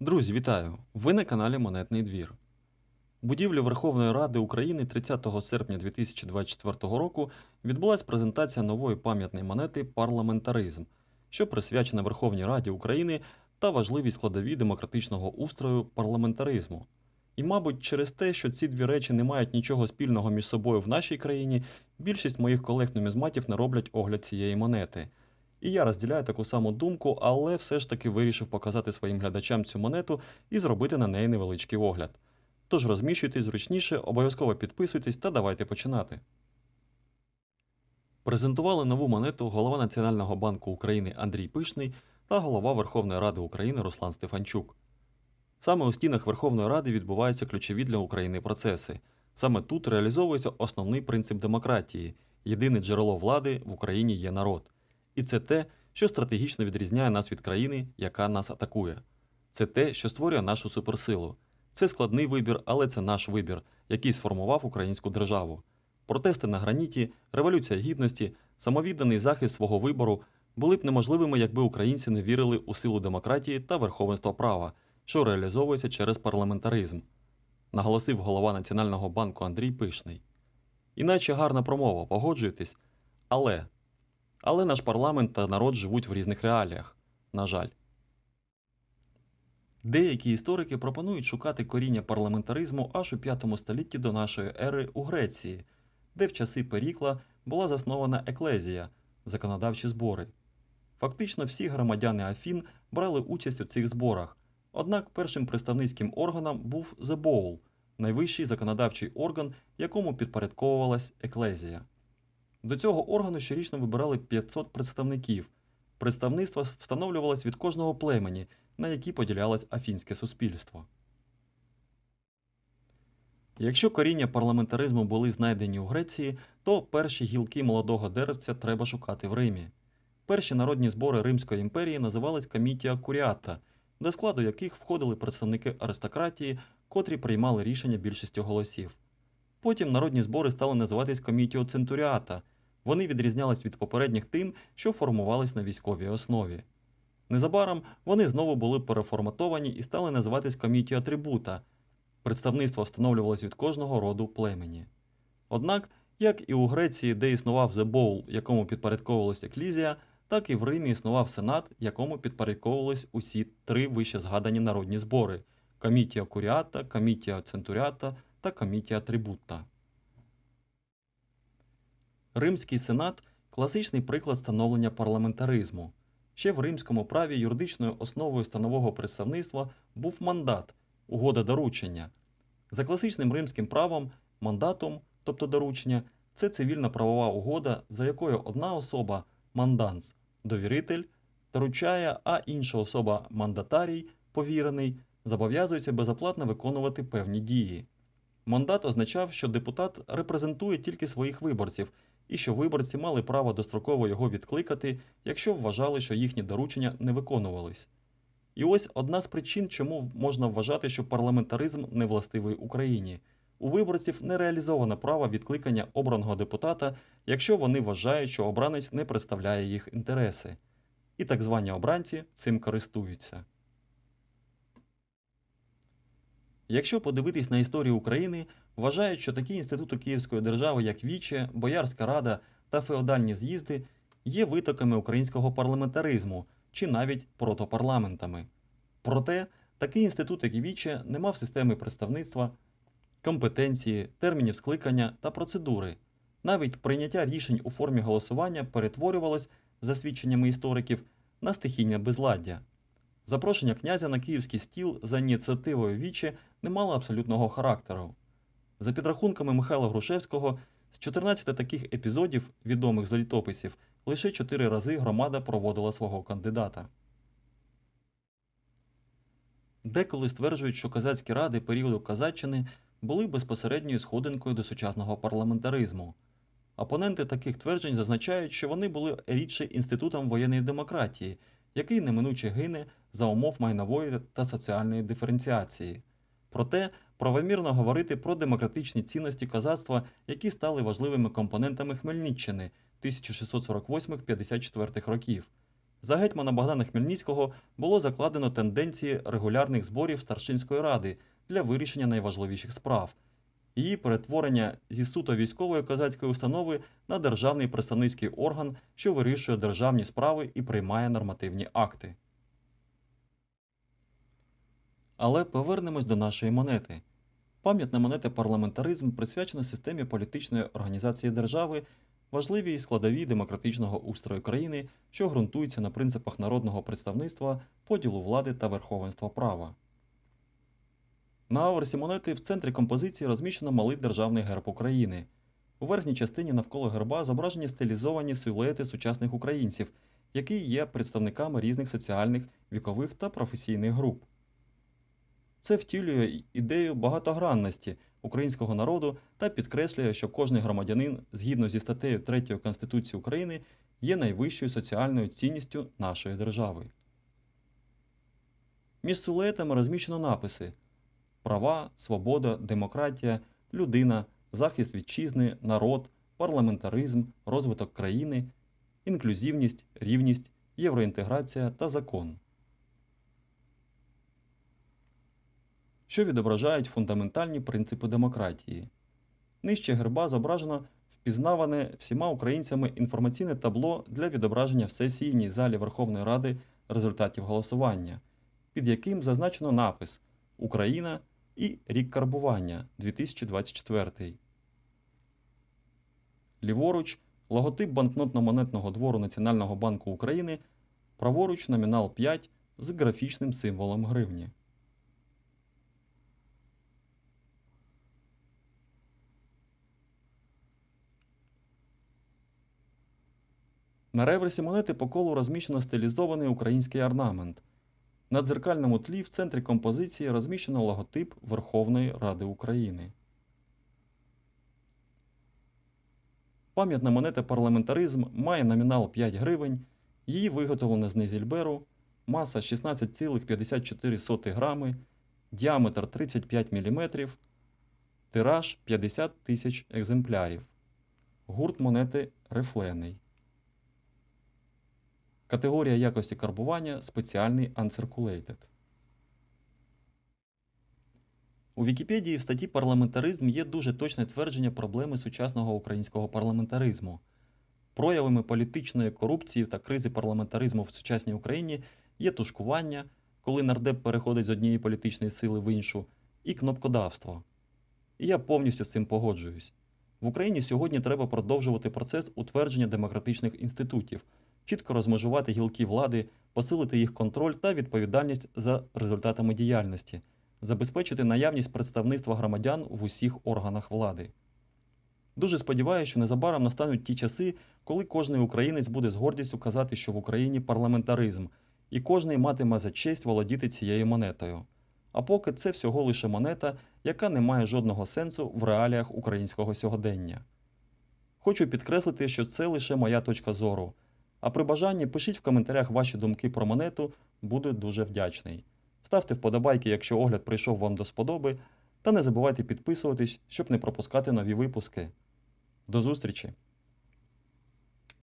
Друзі, вітаю! Ви на каналі Монетний двір. У будівлі Верховної Ради України 30 серпня 2024 року відбулася презентація нової пам'ятної монети Парламентаризм, що присвячена Верховній Раді України та важливій складовій демократичного устрою парламентаризму. І, мабуть, через те, що ці дві речі не мають нічого спільного між собою в нашій країні, більшість моїх колег-нумізматів не роблять огляд цієї монети. І я розділяю таку саму думку, але все ж таки вирішив показати своїм глядачам цю монету і зробити на неї невеличкий огляд. Тож розміщуйтесь зручніше, обов'язково підписуйтесь та давайте починати. Презентували нову монету голова Національного банку України Андрій Пишний та голова Верховної Ради України Руслан Стефанчук. Саме у стінах Верховної Ради відбуваються ключові для України процеси. Саме тут реалізовується основний принцип демократії єдине джерело влади в Україні є народ. І це те, що стратегічно відрізняє нас від країни, яка нас атакує. Це те, що створює нашу суперсилу. Це складний вибір, але це наш вибір, який сформував українську державу. Протести на граніті, революція гідності, самовідданий захист свого вибору були б неможливими, якби українці не вірили у силу демократії та верховенства права, що реалізовується через парламентаризм, наголосив голова Національного банку Андрій Пишний. Іначе гарна промова, погоджуєтесь, але але наш парламент та народ живуть в різних реаліях, на жаль. Деякі історики пропонують шукати коріння парламентаризму аж у 5 столітті до нашої ери у Греції, де в часи Перікла була заснована еклезія законодавчі збори. Фактично всі громадяни Афін брали участь у цих зборах, однак першим представницьким органом був Bowl, найвищий законодавчий орган, якому підпорядковувалась еклезія. До цього органу щорічно вибирали 500 представників. Представництво встановлювалось від кожного племені, на які поділялось афінське суспільство. Якщо коріння парламентаризму були знайдені у Греції, то перші гілки молодого деревця треба шукати в Римі. Перші народні збори Римської імперії називались комітія куріата, до складу яких входили представники аристократії, котрі приймали рішення більшістю голосів. Потім народні збори стали називатись комітіо центуріата. Вони відрізнялись від попередніх тим, що формувались на військовій основі. Незабаром вони знову були переформатовані і стали називатись комітіо трибута. Представництво встановлювалось від кожного роду племені. Однак, як і у Греції, де існував Bowl, якому підпорядковувалася еклізія, так і в Римі існував сенат, якому підпорядковувались усі три вище згадані народні збори комітія куріата, комітія центуріата та комітія трибута. Римський сенат класичний приклад становлення парламентаризму. Ще в римському праві юридичною основою станового представництва був мандат, угода доручення. За класичним римським правом, мандатом, тобто доручення, це цивільна правова угода, за якою одна особа манданс, довіритель, доручає, а інша особа мандатарій, повірений, зобов'язується безоплатно виконувати певні дії. Мандат означав, що депутат репрезентує тільки своїх виборців і що виборці мали право достроково його відкликати, якщо вважали, що їхні доручення не виконувались. І ось одна з причин, чому можна вважати, що парламентаризм не властивий Україні. У виборців не реалізовано право відкликання обраного депутата, якщо вони вважають, що обранець не представляє їх інтереси. І так звані обранці цим користуються. Якщо подивитись на історію України, вважають, що такі інститути Київської держави, як Віче, Боярська Рада та феодальні з'їзди, є витоками українського парламентаризму чи навіть протопарламентами. Проте такий інститут, як Віче, не мав системи представництва, компетенції, термінів скликання та процедури. Навіть прийняття рішень у формі голосування перетворювалось, за свідченнями істориків, на стихійне безладдя. Запрошення князя на київський стіл за ініціативою Віче не мало абсолютного характеру. За підрахунками Михайла Грушевського, з 14 таких епізодів, відомих з літописів, лише 4 рази громада проводила свого кандидата. Деколи стверджують, що козацькі ради періоду Казаччини були безпосередньою сходинкою до сучасного парламентаризму. Опоненти таких тверджень зазначають, що вони були рідше інститутом воєнної демократії, який неминуче гине за умов майнової та соціальної диференціації. Проте правомірно говорити про демократичні цінності козацтва, які стали важливими компонентами Хмельниччини 1648-54 років. За гетьмана Богдана Хмельницького було закладено тенденції регулярних зборів старшинської ради для вирішення найважливіших справ, її перетворення зі суто військової козацької установи на державний представницький орган, що вирішує державні справи і приймає нормативні акти. Але повернемось до нашої монети. Пам'ятна монета парламентаризм присвячена системі політичної організації держави, важливій складовій демократичного устрою країни, що ґрунтується на принципах народного представництва, поділу влади та верховенства права. На аверсі монети в центрі композиції розміщено малий державний герб України. У верхній частині навколо герба зображені стилізовані силуети сучасних українців, які є представниками різних соціальних, вікових та професійних груп. Це втілює ідею багатогранності українського народу та підкреслює, що кожний громадянин, згідно зі статтею 3 Конституції України, є найвищою соціальною цінністю нашої держави. Між силуетами розміщено написи права, свобода, демократія, людина, захист вітчизни, народ, парламентаризм, розвиток країни, інклюзивність, рівність, євроінтеграція та закон. Що відображають фундаментальні принципи демократії. Нижче герба зображено впізнаване всіма українцями інформаційне табло для відображення в сесійній залі Верховної Ради результатів голосування, під яким зазначено напис Україна і рік карбування 2024. Ліворуч логотип банкнотно-монетного двору Національного банку України, праворуч номінал 5 з графічним символом гривні. На реверсі монети по колу розміщено стилізований український орнамент. На дзеркальному тлі в центрі композиції розміщено логотип Верховної Ради України. Пам'ятна монета парламентаризм має номінал 5 гривень, її виготовлено з незільберу, маса 16,54 грами, діаметр 35 мм, тираж 50 тисяч екземплярів. Гурт монети рифлений. Категорія якості карбування спеціальний Uncirculated. У Вікіпедії в статті Парламентаризм є дуже точне твердження проблеми сучасного українського парламентаризму. Проявами політичної корупції та кризи парламентаризму в сучасній Україні є тушкування, коли нардеп переходить з однієї політичної сили в іншу, і кнопкодавство. І я повністю з цим погоджуюсь. В Україні сьогодні треба продовжувати процес утвердження демократичних інститутів чітко розмежувати гілки влади, посилити їх контроль та відповідальність за результатами діяльності, забезпечити наявність представництва громадян в усіх органах влади. Дуже сподіваюся, що незабаром настануть ті часи, коли кожний українець буде з гордістю казати, що в Україні парламентаризм, і кожний матиме за честь володіти цією монетою. А поки це всього лише монета, яка не має жодного сенсу в реаліях українського сьогодення. Хочу підкреслити, що це лише моя точка зору. А при бажанні пишіть в коментарях ваші думки про монету, буду дуже вдячний. Ставте вподобайки, якщо огляд прийшов вам до сподоби, та не забувайте підписуватись, щоб не пропускати нові випуски. До зустрічі!